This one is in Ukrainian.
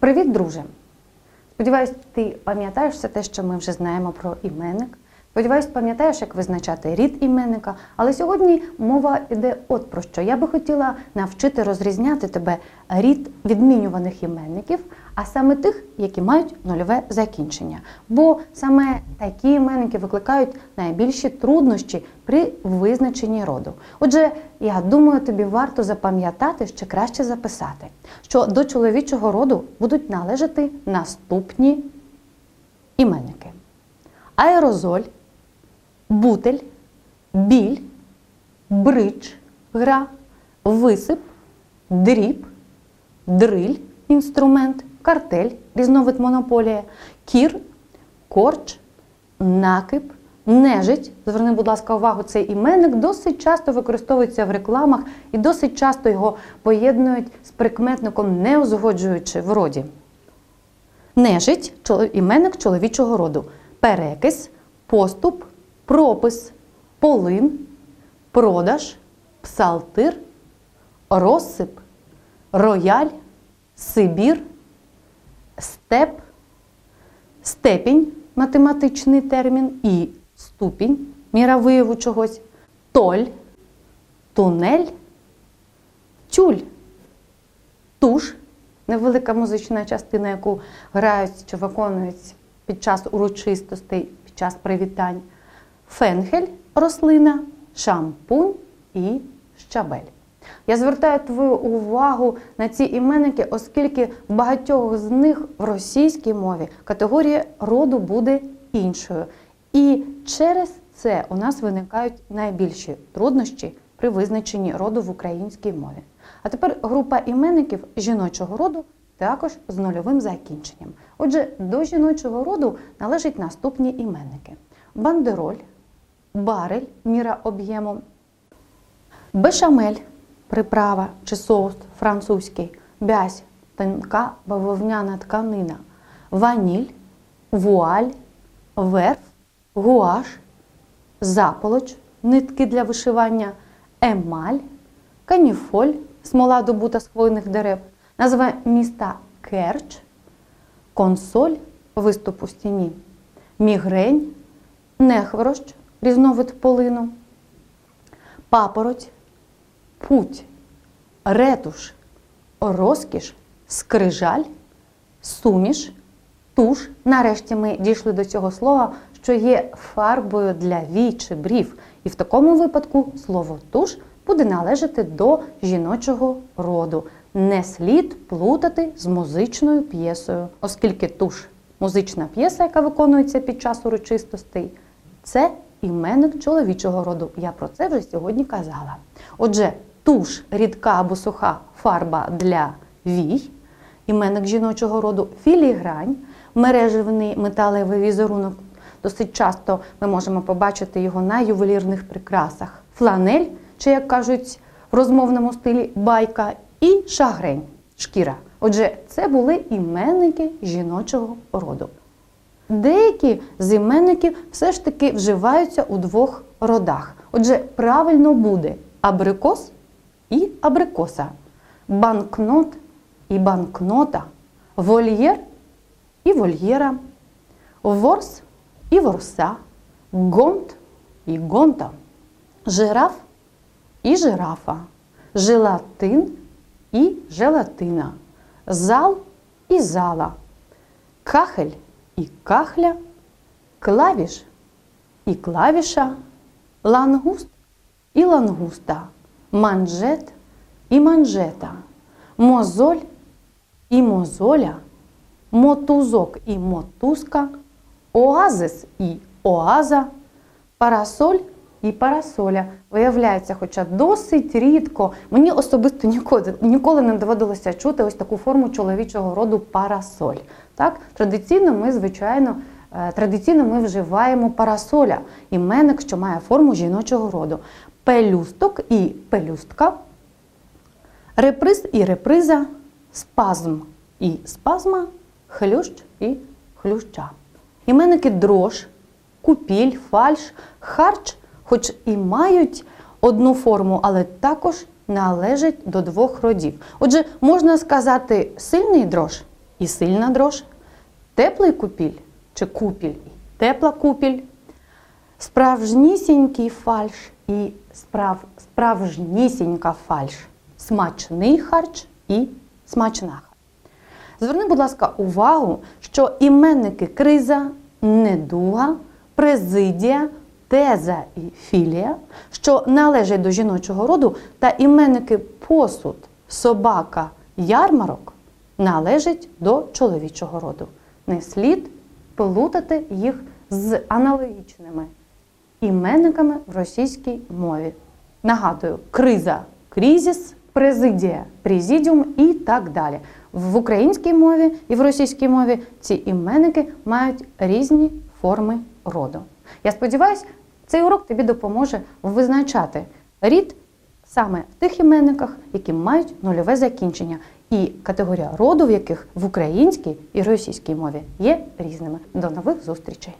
Привіт, друже! Сподіваюсь, ти пам'ятаєш все те, що ми вже знаємо про іменник. Сподіваюсь, пам'ятаєш, як визначати рід іменника. Але сьогодні мова йде от про що. Я би хотіла навчити розрізняти тебе рід відмінюваних іменників, а саме тих, які мають нульове закінчення. Бо саме такі іменники викликають найбільші труднощі при визначенні роду. Отже, я думаю, тобі варто запам'ятати, ще краще записати, що до чоловічого роду будуть належати наступні іменники: аерозоль, бутель, біль, бридж, гра, висип, дріб, дриль, інструмент, картель, різновид монополія, кір, корч, накип, нежить. Зверни, будь ласка, увагу, цей іменник досить часто використовується в рекламах і досить часто його поєднують з прикметником, не узгоджуючи в роді. Нежить іменник чоловічого роду. Перекис, поступ, пропис, полин, продаж, псалтир, розсип, рояль, Сибір, степ, степінь математичний термін і ступінь міра вияву чогось, толь, тунель, тюль, туш невелика музична частина, яку грають чи виконують під час урочистостей, під час привітань, фенхель рослина, шампунь і щабель. Я звертаю твою увагу на ці іменники, оскільки в багатьох з них в російській мові категорія роду буде іншою. І через це у нас виникають найбільші труднощі при визначенні роду в українській мові. А тепер група іменників жіночого роду також з нульовим закінченням. Отже, до жіночого роду належать наступні іменники: бандероль, барель, міра об'єму, бешамель, приправа чи соус французький, бязь, тонка бавовняна тканина, ваніль, вуаль, верф, гуаш, заполоч, нитки для вишивання, емаль, каніфоль, смола добута з хвойних дерев, назва міста Керч, консоль, виступ у стіні, мігрень, нехворощ, різновид полину, папороть, путь, ретуш, розкіш, скрижаль, суміш, туш. Нарешті ми дійшли до цього слова, що є фарбою для вій чи брів. І в такому випадку слово туш буде належати до жіночого роду. Не слід плутати з музичною п'єсою, оскільки туш музична п'єса, яка виконується під час урочистостей, це іменник чоловічого роду. Я про це вже сьогодні казала. Отже, туш рідка або суха фарба для вій, іменник жіночого роду філігрань, мережевний металевий візерунок. Досить часто ми можемо побачити його на ювелірних прикрасах. Фланель, чи як кажуть в розмовному стилі байка, і шагрень шкіра. Отже, це були іменники жіночого роду. Деякі з іменників все ж таки вживаються у двох родах. Отже, правильно буде абрикос і абрикоса, банкнот і банкнота, вольєр і вольєра, ворс і ворса, гонт і гонта, жираф і жирафа, желатин і желатина, зал і зала, кахель і кахля, клавіш і клавіша, лангуст і лангуста, манжет і манжета, мозоль і мозоля, мотузок і мотузка, оазис і оаза, парасоль і парасоля. Виявляється, хоча досить рідко, мені особисто ніколи, ніколи не доводилося чути ось таку форму чоловічого роду парасоль. Так? Традиційно ми, звичайно, е, традиційно ми вживаємо парасоля, іменник, що має форму жіночого роду. Пелюсток і пелюстка, реприз і реприза, спазм і спазма, хлющ і хлюща. Іменники дрож, купіль, фальш, харч, хоч і мають одну форму, але також належать до двох родів. Отже, можна сказати сильний дрож і сильна дрож, теплий купіль чи купіль і тепла купіль, справжнісінький фальш і справ, справжнісінька фальш, смачний харч і смачна. Зверни, будь ласка, увагу, що іменники криза, недуга, президія, теза і філія, що належать до жіночого роду, та іменники посуд, собака, ярмарок належать до чоловічого роду. Не слід плутати їх з аналогічними іменниками в російській мові. Нагадую, криза кризис, президія президіум і так далі. В українській мові і в російській мові ці іменники мають різні форми роду. Я сподіваюся, цей урок тобі допоможе визначати рід саме в тих іменниках, які мають нульове закінчення, і категорія роду, в яких в українській і російській мові є різними. До нових зустрічей!